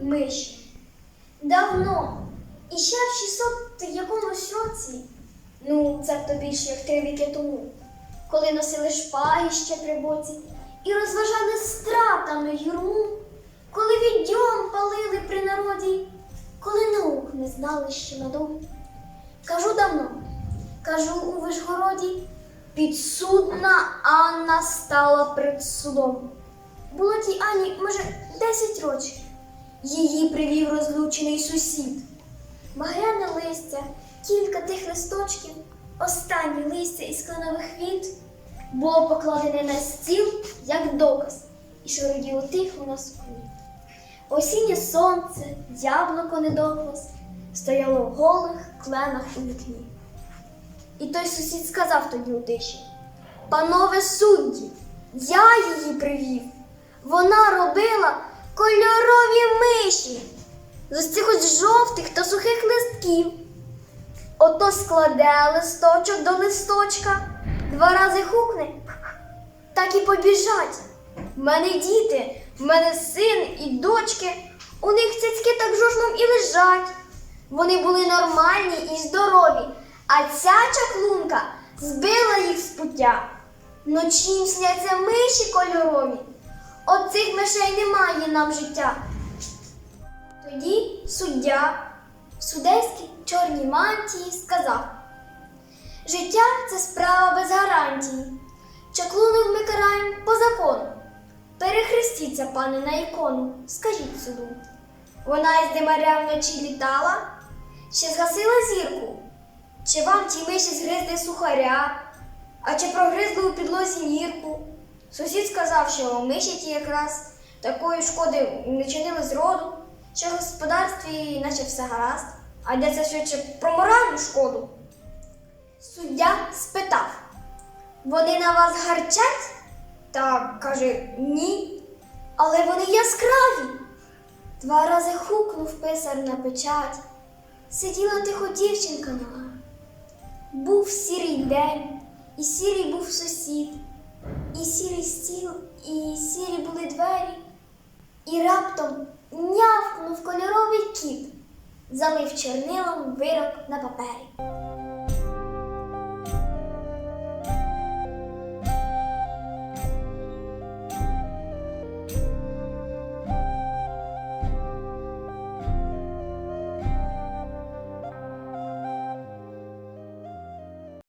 миші. Давно, і ще в 600 якомусь році, ну, це то більше як три віки тому, коли носили шпаги ще при боці і розважали стратами юрму, коли відьом палили при народі, коли наук не знали ще надовго. Кажу давно, кажу у Вишгороді, підсудна Анна стала перед судом. Було тій Ані, може, 10 років. Її привів розлучений сусід. Багряне листя, кілька тих листочків, останнє листя із кленових квіт було покладене на стіл як доказ, і шороділо тихо на сукні. Осіннє сонце, яблуко недоклас, стояло в голих кленах у вікні. І той сусід сказав тоді у тиші: Панове судді, я її привів. Вона робила кольорові миші з цих жовтих та сухих листків. Ото складе листочок до листочка, два рази хукне, так і побіжать. В мене діти, в мене син і дочки, у них цяцьки так жужном і лежать. Вони були нормальні і здорові, а ця чаклунка збила їх з пуття. Вночі їм сняться миші кольорові. От цих мишей немає нам життя. Тоді суддя в судейській чорній мантії сказав: Життя це справа без гарантії. Чаклунок ми караємо по закону. Перехрестіться, пане, на ікону, скажіть суду. Вона із димаря вночі літала, чи згасила зірку? Чи вам ті миші згризли сухаря, а чи прогризли у підлозі нірку? Сусід сказав, що миші ті якраз такої шкоди не чинили зроду, що в господарстві наче все гаразд, а йдеться швидше про моральну шкоду. Суддя спитав: вони на вас гарчать? Та каже ні. Але вони яскраві. Два рази хукнув писар на печать. Сиділа тихо дівчинка мала. Був сірий день, і сірий був сусід, і сірий стіл, і сірі були двері, і раптом нявкнув кольоровий кіт, залив чернилом вирок на папері.